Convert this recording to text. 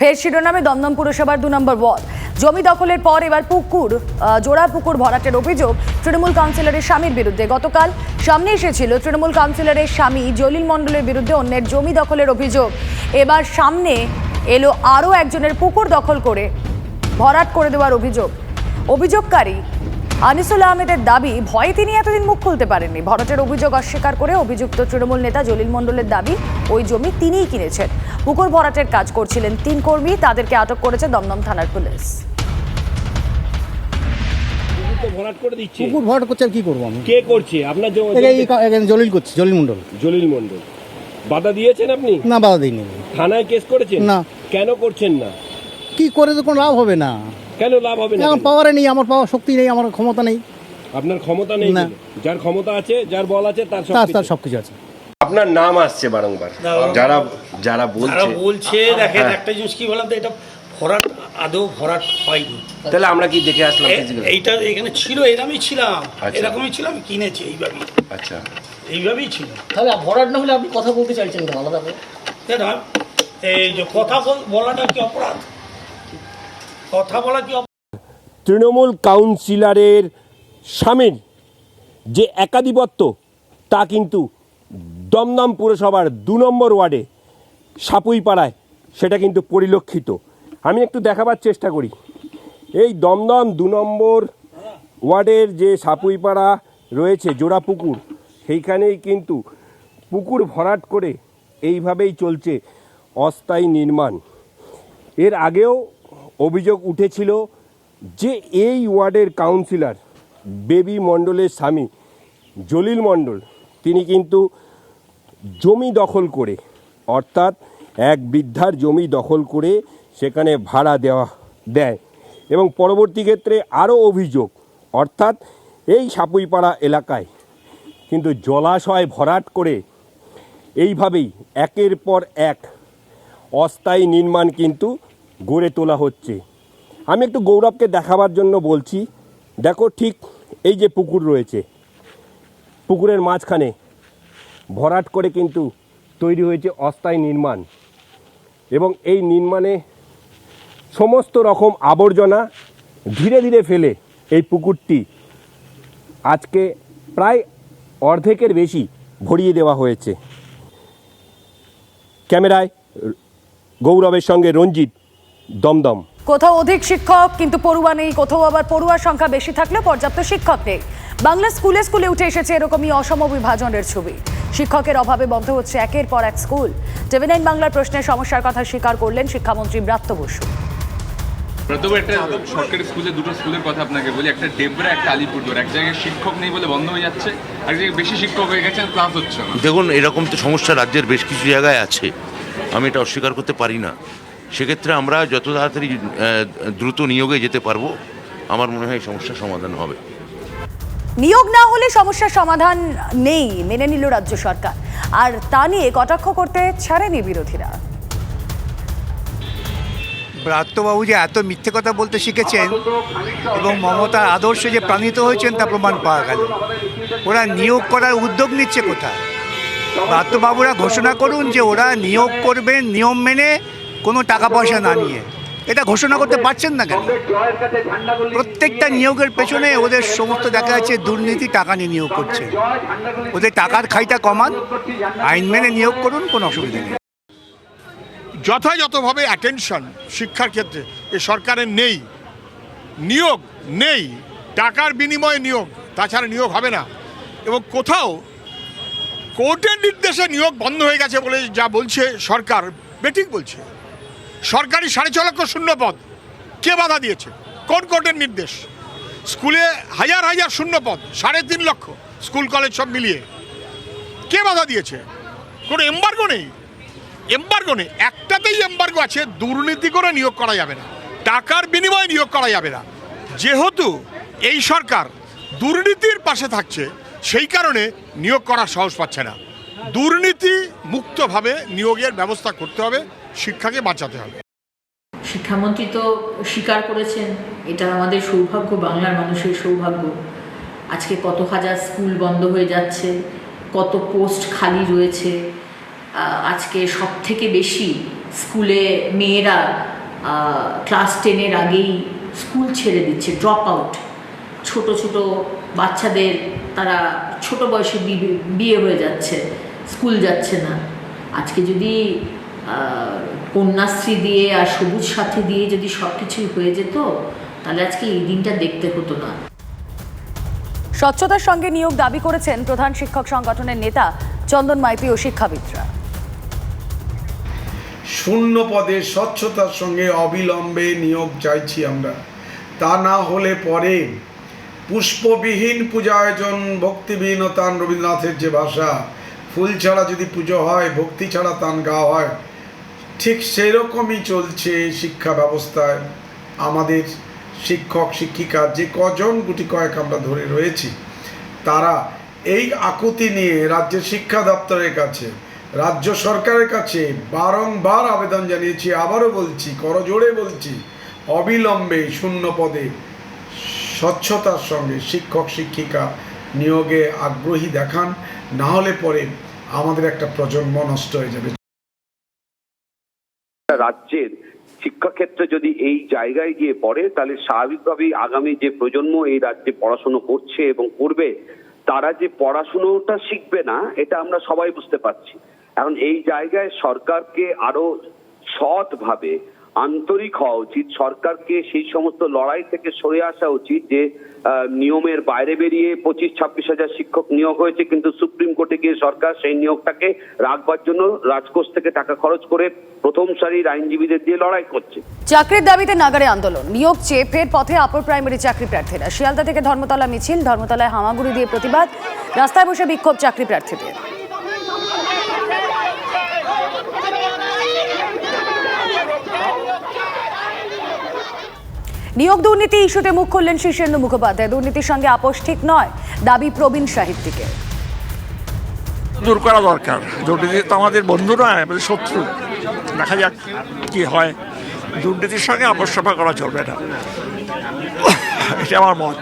ফের শিরোনামে দমদম পুরসভার দু নম্বর ওয়ার্ড। জমি দখলের পর এবার পুকুর জোড়া পুকুর ভরাটের অভিযোগ তৃণমূল কাউন্সিলরের স্বামীর বিরুদ্ধে। গতকাল সামনে এসেছিল তৃণমূল কাউন্সিলরের স্বামী জলিল মণ্ডলের বিরুদ্ধে অন্যের জমি দখলের অভিযোগ। এবার সামনে এলো আরও একজনের পুকুর দখল করে ভরাট করে দেওয়ার অভিযোগ। অভিযোগকারী আনিসুল আহমেদের দাবি ভয়ে তিনি এতদিন মুখ খুলতে পারেননি। ভরাটের অভিযোগ অস্বীকার করে অভিযুক্ত তৃণমূল নেতা জলিল মণ্ডলের দাবি ওই জমি তিনিই কিনেছেন। পুকুর ভরাটের কাজ করছিলেন তিন কর্মী তাদেরকে আটক করেছে দমদম থানার পুলিশ। পুকুর ভরাট করে দিচ্ছে। ভরাট করছে আর কি করব আমি? কে করছে? আপনার জলিল করছি জলিল মন্ডল জলিল মন্ডল বাধা দিয়েছেন আপনি? না বাধা দিইনি। থানায় কেস করেছেন? না। কেন করছেন না? কি করে তো কোনো লাভ হবে না। কেন লাভ হবে না? পাওয়ারে নেই আমার পাওয়ার শক্তি নেই আমার ক্ষমতা নেই। আপনার ক্ষমতা নেই না। যার ক্ষমতা আছে যার বল আছে তার সব তার কিছু। তার সব আছে। আপনার নাম আসছে বারংবার। যারা যারা বলছে বলছে দেখেন হ্যাঁ। একটা জিনিস কি বললাম তো এটা ভরাট আদৌ ভরাট হয়নি। তাহলে আমরা কি দেখে আসলাম এইটা এখানে ছিল এরকমই ছিলাম। আচ্ছা। এরকমই ছিলাম কিনেছি এইভাবেই। আচ্ছা। এইভাবেই ছিল। তাহলে ভরাট না হলে আপনি কথা বলতে চাইছেন আলাদা করে। দাদা এই যে কথা বল- বলাটা কি অপরাধ? কথা বলা কি তৃণমূল কাউন্সিলরের স্বামীর যে একাধিপত্য, তা কিন্তু দমদম পুরসভার দু নম্বর ওয়ার্ডে সাপুইপাড়ায়, সেটা কিন্তু পরিলক্ষিত। আমি একটু দেখাবার চেষ্টা করি। এই দমদম দু নম্বর ওয়ার্ডের যে সাপুইপাড়া রয়েছে জোড়া পুকুর সেইখানেই কিন্তু পুকুর ভরাট করে এইভাবেই চলছে অস্থায়ী নির্মাণ। এর আগেও অভিযোগ উঠেছিল যে এই ওয়ার্ডের কাউন্সিলর বেবি মণ্ডলের স্বামী জলিল মণ্ডল। তিনি কিন্তু জমি দখল করে, অর্থাৎ এক বৃদ্ধার জমি দখল করে সেখানে ভাড়া দেওয়া, দেয়। এবং পরবর্তী ক্ষেত্রে আরও অভিযোগ, অর্থাৎ এই সাপুইপাড়া এলাকায় কিন্তু জলাশয় ভরাট করে এইভাবেই একের পর এক অস্থায়ী নির্মাণ কিন্তু গড়ে তোলা হচ্ছে। আমি একটু গৌরবকে দেখাবার জন্য বলছি, দেখো ঠিক এই যে পুকুর রয়েছে। পুকুরের মাঝখানে ভরাট করে কিন্তু তৈরি হয়েছে অস্থায়ী নির্মাণ। এবং এই নির্মাণে সমস্ত রকম আবর্জনা ধীরে ধীরে ফেলে এই পুকুরটি। আজকে প্রায় অর্ধেকের বেশি ভরিয়ে দেওয়া হয়েছে। ক্যামেরায় গৌরবের সঙ্গে রঞ্জিত। দমদম। কোথাও অধিক শিক্ষক কিন্তু পড়ুয়া নেই। কোথাও আবার পড়ুয়ার সংখ্যা বেশি থাকলেও পর্যাপ্ত শিক্ষক নেই। বাংলা স্কুলে স্কুলে উঠে এসেছে এরকমই অসম বিভাজনের ছবি। শিক্ষকের অভাবে বন্ধ হচ্ছে একের পর এক স্কুল। টিভি নাইন বাংলার প্রশ্নের সমস্যার কথা স্বীকার করলেন শিক্ষামন্ত্রী ব্রাত্য বসু। তবে একটা সরকারি স্কুলে দুটো স্কুলের কথা আপনাকে বলি। একটা ডেবরা একটা আলিপুরদুয়ার। এক জায়গায় শিক্ষক নেই বলে বন্ধ হয়ে যাচ্ছে। এক জায়গায় বেশি শিক্ষক হয়ে গেছেন ক্লাস হচ্ছে না। দেখুন এরকম তো সমস্যা রাজ্যের বেশ কিছু জায়গায় আছে। আমি এটা অস্বীকার করতে পারি না। সেক্ষেত্রে আমরা যত তাড়াতাড়ি দ্রুত নিয়োগে যেতে পারব আমার মনে হয় সমস্যার সমাধান হবে। নিয়োগ না হলে সমস্যার সমাধান নেই মেনে নিল রাজ্য সরকার। আর তা নিয়ে কটাক্ষ করতে ছাড়েনি বিরোধীরা। ব্রাত্যবাবু যে এত মিথ্যে কথা বলতে শিখেছেন এবং মমতার আদর্শে যে প্রাণিত হয়েছেন তা প্রমাণ পাওয়া গেল। ওরা নিয়োগ করার উদ্যোগ নিচ্ছে কোথায়? ব্রাত্যবাবুরা ঘোষণা করুন যে ওরা নিয়োগ করবেন নিয়ম মেনে কোনো টাকা পয়সা না নিয়ে। এটা ঘোষণা করতে পারছেন না কেন? প্রত্যেকটা নিয়োগের পেছনে ওদের সমস্ত দেখা যাচ্ছে দুর্নীতি টাকা নিয়ে নিয়োগ করছে। ওদের টাকার খাইটা কমান, আইন মেনে নিয়োগ করুন, কোনো অসুবিধা নেই। যথাযথভাবে অ্যাটেনশন শিক্ষার ক্ষেত্রে, এ সরকারের নেই, নিয়োগ নেই, টাকার বিনিময়ে নিয়োগ, তাছাড়া নিয়োগ হবে না। এবং কোথাও কোর্টের নির্দেশে নিয়োগ বন্ধ হয়ে গেছে বলে যা বলছে সরকার, বেঠিক বলছে। সরকারি সাড়ে ছ লক্ষ শূন্য পদ। কে বাধা দিয়েছে? কোন কোর্টের নির্দেশ? স্কুলে হাজার হাজার শূন্য পদ, সাড়ে তিন লক্ষ, স্কুল কলেজ সব মিলিয়ে। কে বাধা দিয়েছে? কোনো এম্বার্গো নেই। এম্বার্গো নেই। একটাতেই এম্বার্গো আছে, দুর্নীতি করে নিয়োগ করা যাবে না। টাকার বিনিময়ে নিয়োগ করা যাবে না। যেহেতু এই সরকার দুর্নীতির পাশে থাকছে, সেই কারণে নিয়োগ করার সাহস পাচ্ছে না। দুর্নীতি মুক্তভাবে নিয়োগের ব্যবস্থা করতে হবে। শিক্ষাকে বাঁচাতে হবে। শিক্ষামন্ত্রী তো স্বীকার করেছেন, এটা আমাদের সৌভাগ্য, বাংলার মানুষের সৌভাগ্য। আজকে কত হাজার স্কুল বন্ধ হয়ে যাচ্ছে, কত পোস্ট খালি রয়েছে। আজকে সব থেকে বেশি স্কুলে মেয়েরা ক্লাস টেনের আগেই স্কুল ছেড়ে দিচ্ছে, ড্রপ আউট। ছোট ছোট বাচ্চাদের, তারা ছোট বয়সে বিয়ে হয়ে যাচ্ছে, স্কুল যাচ্ছে না। আজকে যদি কন্যাশ্রী দিয়ে আর সবুজ সাথী দিয়ে যদি সব কিছুই হয়ে যেত তাহলে আজকে এই দিনটা দেখতে হতো না। স্বচ্ছতার সঙ্গে নিয়োগ দাবি করেছেন প্রধান শিক্ষক সংগঠনের নেতা চন্দন মাইতি ও শিক্ষাবিদরা। শূন্য পদে স্বচ্ছতার সঙ্গে অবিলম্বে নিয়োগ চাইছি আমরা। তা না হলে পরে পুষ্পবিহীন পূজা আয়োজন ভক্তিবিহীন ও তান রবীন্দ্রনাথের যে ভাষা ফুল ছাড়া যদি পুজো হয় ভক্তি ছাড়া তান গাওয়া হয় ঠিক সেরকমই চলছে শিক্ষা ব্যবস্থায়। আমাদের শিক্ষক, শিক্ষিকা যে কজন গুটি কয়েক আমরা ধরে রয়েছি, তারা এই আকুতি নিয়ে রাজ্যের শিক্ষা দপ্তরের কাছে, রাজ্য সরকারের কাছে বারংবার আবেদন জানিয়েছি, আবারও বলছি, করজোড়ে বলছি, অবিলম্বে শূন্য পদে স্বচ্ছতার সঙ্গে শিক্ষক, শিক্ষিকা নিয়োগে আগ্রহী দেখান, না হলে পরে আমাদের একটা প্রজন্ম নষ্ট হয়ে যাবে। রাজ্যের শিক্ষাক্ষেত্রে যদি এই জায়গায় গিয়ে পড়ে, তাহলে স্বাভাবিকভাবেই আগামী যে প্রজন্ম এই রাজ্যে পড়াশুনো করছে এবং করবে, তারা যে পড়াশুনোটা শিখবে না, এটা আমরা সবাই বুঝতে পারছি। এখন এই জায়গায় সরকারকে আরও সৎভাবে আন্তরিক হওয়া উচিত। সরকারকে সেই সমস্ত লড়াই থেকে সরে আসা উচিত যে নিয়মের বাইরে বেরিয়ে পঁচিশ, ছাব্বিশ হাজার শিক্ষক নিয়োগ হয়েছে, কিন্তু সুপ্রিম কোর্টে গিয়ে সরকার সেই নিয়োগটাকে রাখবার জন্য রাজকোষ থেকে টাকা খরচ করে প্রথম সারির আইনজীবীদের দিয়ে লড়াই করছে। চাকরির দাবিতে নাগারে আন্দোলন। নিয়োগ চেয়ে ফের পথে আপর প্রাইমারি চাকরি প্রার্থীরা। শিয়ালদা থেকে ধর্মতলা মিছিল, ধর্মতলায় হামাগুড়ি দিয়ে প্রতিবাদ। রাস্তায় বসে বিক্ষোভ চাকরি প্রার্থীদের। নিয়োগ দুর্নীতি ইস্যুতে মুখ খুললেন শীর্ষেন্দু মুখোপাধ্যায়। দুর্নীতির সঙ্গে আপোষ ঠিক নয়, দাবি প্রবীণ সাহিত্যিকের। দূর করা দরকার। দুর্নীতি তো আমাদের বন্ধু নয় শত্রু। দেখা যাক কি হয়। দুর্নীতির সঙ্গে আপোষ করা চলবে না। এটা আমার মত।